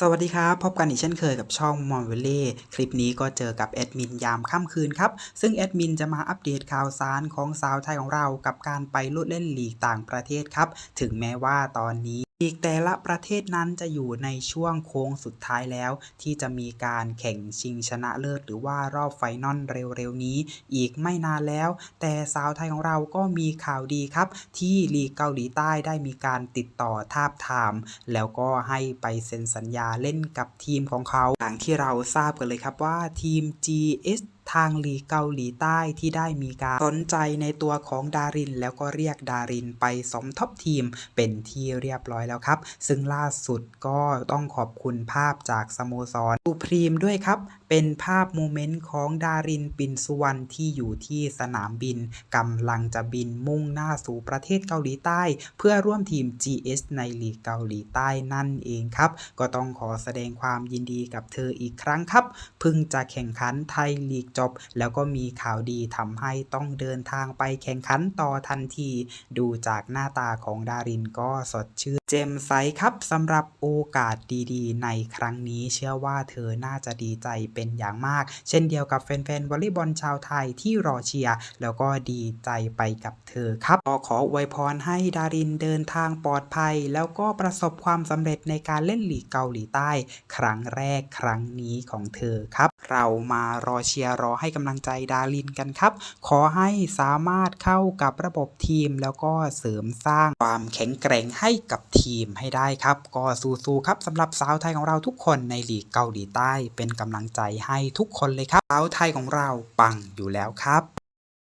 สวัสดีครับ พบกันอีกเช่นเคยกับช่องมอนเวเล่คลิปนี้ก็เจอกับแอดมินยามค่ำคืนครับ ซึ่งแอดมินจะมาอัปเดตข่าวสารของสาวไทยของเรากับการไปลุดเล่นลีกต่างประเทศครับ ถึงแม้ว่าตอนนี้ อีกแต่ละประเทศนั้นจะอยู่ในช่วงโค้งสุดท้ายแล้ว ที่จะมีการแข่งชิงชนะเลิศหรือว่ารอบไฟนอลเร็วๆนี้ อีกไม่นานแล้ว แต่สาวไทยของเราก็มีข่าวดีครับ ที่ลีกเกาหลีใต้ได้มีการติดต่อทาบทาม แล้วก็ให้ไปเซ็นสัญญาเล่นกับทีมของเขาอย่างที่เราทราบกันเลยครับว่าทีม GS างลีเกาหลีใต้ที่ได้มีการสนใจในตัวของดาริน แล้วก็เรียกดารินไปสมทบทีมเป็นที่เรียบร้อยแล้วครับ ซึ่งล่าสุดก็ต้องขอบคุณภาพจากสโมสรสุพรีมด้วยครับ เป็นภาพโมเมนต์ของดารินปินสุวรรณที่อยู่ที่สนามบินกำลังจะบินมุ่งหน้าสู่ประเทศเกาหลีใต้ เพื่อร่วมทีม GS ในลีกเกาหลีใต้นั่นเองครับ ก็ต้องขอแสดงความยินดีกับเธออีกครั้งครับ เพิ่งจะแข่งขันไทยลีกจบ แล้วก็มีข่าวดีทำให้ต้องเดินทางไปแข่งขันต่อทันที ดูจากหน้าตาของดารินก็สดชื่นเจมใสครับสำหรับโอกาสดีๆ ในครั้งนี้เชื่อว่าเธอน่าจะดีใจเป็นอย่างมาก เช่นเดียวกับแฟนๆวอลเลย์บอลชาวไทยที่รอเชียร์แล้วก็ดีใจไปกับเธอครับก็ขออวยพรให้ดารินเดินทางปลอดภัย แล้วก็ประสบความสำเร็จในการเล่นหลีกเกาหลีใต้ ครั้งแรกครั้งนี้ของเธอครับ เรามารอเชียร์รอให้กำลังใจดารินกันครับ ขอให้สามารถเข้ากับระบบทีม แล้วก็เสริมสร้างความแข็งแกร่งให้กับทีมให้ได้ครับ ก็สู้ๆครับสำหรับสาวไทยของเราทุกคนในลีกเกาหลีใต้ เป็นกำลังใจให้ทุกคนเลยครับสาวไทยของเราปังอยู่แล้วครับ